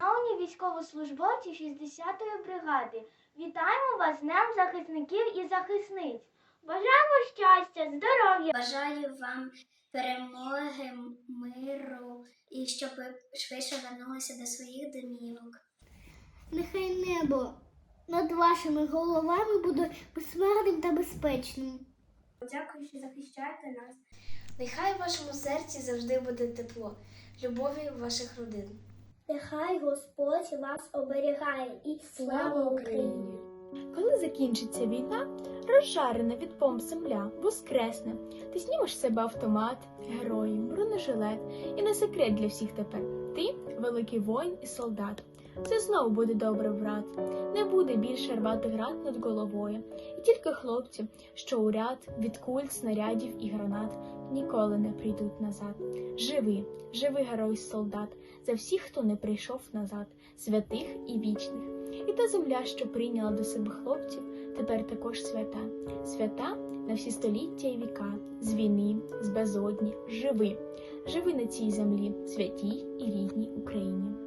Шановні військовослужбовці 60-ї бригади, вітаємо вас з Днем захисників і захисниць. Бажаємо щастя, здоров'я, Бажаю вам перемоги, миру і щоб ви швидше вернулися до своїх домівок. Нехай небо над вашими головами буде безсмертним та безпечним. Дякую, що захищаєте нас. Нехай в вашому серці завжди буде тепло, любові ваших родин. Нехай Господь вас оберігає і слава Україні! Коли закінчиться війна, розжарена від бомб земля воскресне. Ти знімеш з себе автомат, герої, бронежилет, і не секрет для всіх тепер. Ти великий воїн і солдат. Все знову буде добре, брат. Не буде більше рвати град над головою. І тільки хлопці, що у ряд від куль, снарядів і гранат ніколи не прийдуть назад. Живи, живи, герой солдат, за всіх, хто не прийшов назад, святих і вічних. І та земля, що прийняла до себе хлопців, тепер також свята. Свята на всі століття і віка, з війни, з безодні, живи, живи на цій землі, святій і рідній Україні.